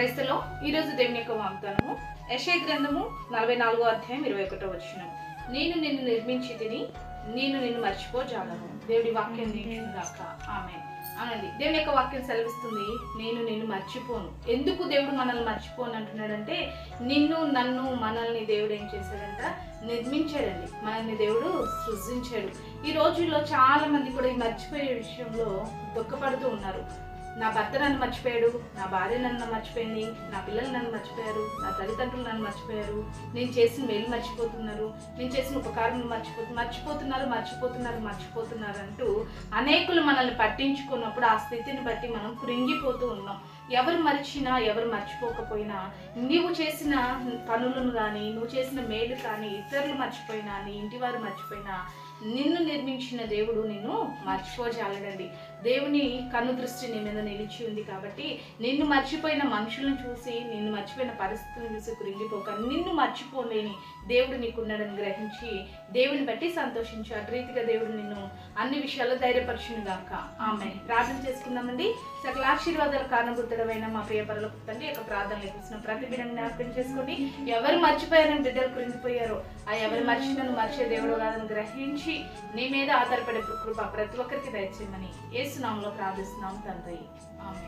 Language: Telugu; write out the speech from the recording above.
క్రైస్తలో ఈరోజు దేవుని యొక్క వాగ్దానము. యశయ గ్రంథము నలభై నాలుగో అధ్యాయం ఇరవై ఒకటో వచ్చిన నేను నిన్ను నిర్మించి తిని నేను నిన్ను మర్చిపోజాలను. దేవుడి వాక్యం దీక్షుగాక ఆమె అనండి దేవుని యొక్క వాక్యం సెలవిస్తుంది నేను నిన్ను మర్చిపోను. ఎందుకు దేవుడు మనల్ని మర్చిపోను అంటున్నాడంటే నిన్ను నన్ను మనల్ని దేవుడు ఏం చేశాడంట? నిర్మించాడండి. మనల్ని దేవుడు సృజించాడు. ఈ రోజుల్లో చాలా మంది కూడా ఈ మర్చిపోయే విషయంలో దుఃఖపడుతూ ఉన్నారు. నా భర్త నన్ను మర్చిపోయాడు నా భార్య నన్ను మర్చిపోయింది నా పిల్లలు నన్ను మర్చిపోయారు నా తల్లిదండ్రులు నన్ను మర్చిపోయారు. నేను చేసిన మేలు మర్చిపోతున్నారు నేను చేసిన ఉపకారం మర్చిపోతు మర్చిపోతున్నారు మర్చిపోతున్నారు మర్చిపోతున్నారు అంటూ అనేకులు మనల్ని పట్టించుకున్నప్పుడు ఆ స్థితిని బట్టి మనం కృంగిపోతూ ఉన్నాం. ఎవరు మరిచినా ఎవరు మర్చిపోకపోయినా నీవు చేసిన పనులను కానీ నువ్వు చేసిన మేలు కానీ ఇతరులు మర్చిపోయినా నీ ఇంటి వారు మర్చిపోయినా నిన్ను నిర్మించిన దేవుడు నిన్ను మర్చిపోజాలడండి. దేవుని కన్ను దృష్టి నీ మీద నిలిచి ఉంది కాబట్టి నిన్ను మర్చిపోయిన మనుషులను చూసి నిన్ను మర్చిపోయిన పరిస్థితులను చూసి కృంగిపోక నిన్ను మర్చిపోలేని దేవుడు నీకున్నాడని గ్రహించి దేవుని బట్టి సంతోషించు అటు రీతిగా దేవుడు నిన్ను అన్ని విషయాల్లో ధైర్యపరచును గాక. ఆమె ప్రార్థన చేసుకుందామండి. సకల ఆశీర్వాదాలు కారణభూతుడమైన మా ప్రియ పరలోక తండ్రి యొక్క ప్రార్థన లేపిస్తున్న ప్రతి బిడ్డను జ్ఞాపకం చేసుకొని ఎవరు మర్చిపోయారని బిడ్డలు కృంగిపోయారో ఆ ఎవరు మర్చిపోయిన మర్చే దేవుడు కాదని గ్రహించి నీ మీద ఆధారపడే కృప ప్రతి ఒక్కరికి దయచేయమని ఏసునామంలో ప్రార్థిస్తున్నాం తండ్రి. ఆమె